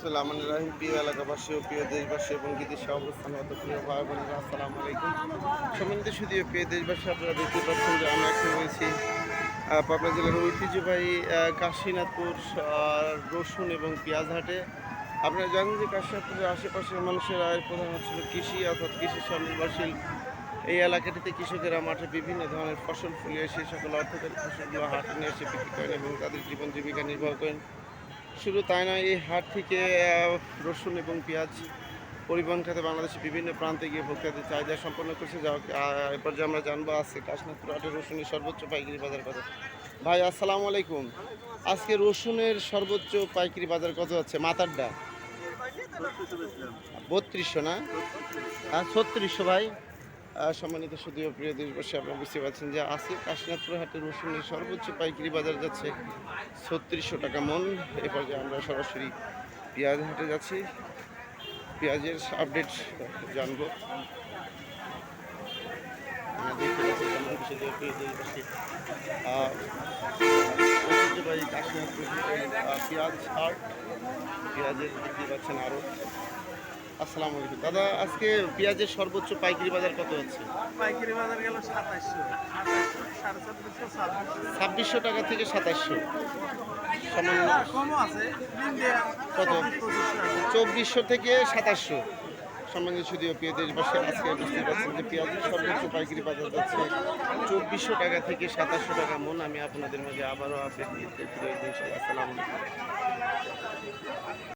বিসমুল্লাহ মানে রাহিম প্রিয় এলাকাবাসী ও প্রিয় দেশবাসী, এবং বিদেশে অবস্থানরত প্রিয় ভাই বোনেরা, আসসালামু আলাইকুম। সম্মানিত শুধু প্রিয় দেশবাসী, আপনারা দেখতে পাচ্ছেন যে আমরা এখন রয়েছি পাবনা জেলার ঐতিহ্যবাহী কাশীনাথপুর রসুন এবং পেঁয়াজ হাটে আপনারা জানেন যে কাশীনাথপুরের আশেপাশের মানুষের আয়ের প্রধান হচ্ছিল কৃষি, অর্থাৎ কৃষি স্বনির্ভরশীল। এই এলাকাটিতে কৃষকেরা মাঠে বিভিন্ন ধরনের ফসল ফুলিয়ে সেই সকল অর্থকারী ফসলগুলো হাটে নিয়ে এসে বিক্রি করেন এবং তাদের জীবন জীবিকা নির্বাহ করেন। শুধু তাই নয় এই হাট থেকে রসুন এবং পেঁয়াজ পরিবহন খাতে বাংলাদেশের বিভিন্ন প্রান্তে গিয়ে ভোক্তাদের চাহিদা সম্পন্ন করছে। যা এরপর যে আমরা জানব আজকে কাশনাথপুর হাটের রসুনের সর্বোচ্চ পাইকারি বাজার কত? ভাই আসসালামু আলাইকুম। আজকে রসুনের সর্বোচ্চ পাইকারি বাজার কত হচ্ছে মাথারডা বত্রিশশো না? হ্যাঁ ছত্রিশশো ভাই। সম্মানিত সুদীয় প্রিয় দেশবাসী, আপনারা বুঝতে পারছেন যে আজকে কাশীনাথপুর হাটের রসুনের সর্বোচ্চ পাইকারি বাজার যাচ্ছে ছত্রিশশো টাকা মন। এ পর্যায়ে আমরা সরাসরি পেঁয়াজ হাটে যাচ্ছি। পেঁয়াজের আপডেট জানব। পেঁয়াজ হাট, পেঁয়াজের দেখতে পাচ্ছেন আরও। আসসালামু আলাইকুম। দাদা আজকে পেঁয়াজের সর্বোচ্চ পাইকারি বাজার কত হচ্ছে পাইকারি বাজার গেল সাতাইশশো। ছাব্বিশশো টাকা থেকে সাতাশশো কত? চব্বিশশো থেকে সাতাশশো। সম্মানিত শুধুও প্রিয় দেশবাসী আজকে বুঝতে পারছেন যে পেঁয়াজের সর্বোচ্চ পাইকারি বাজার যাচ্ছে চব্বিশশো টাকা থেকে সাতাশশো টাকা মন। আমি আপনাদের মাঝে আবারও আপডেট দিতে ফিরে আসসালামু আলাইকুম।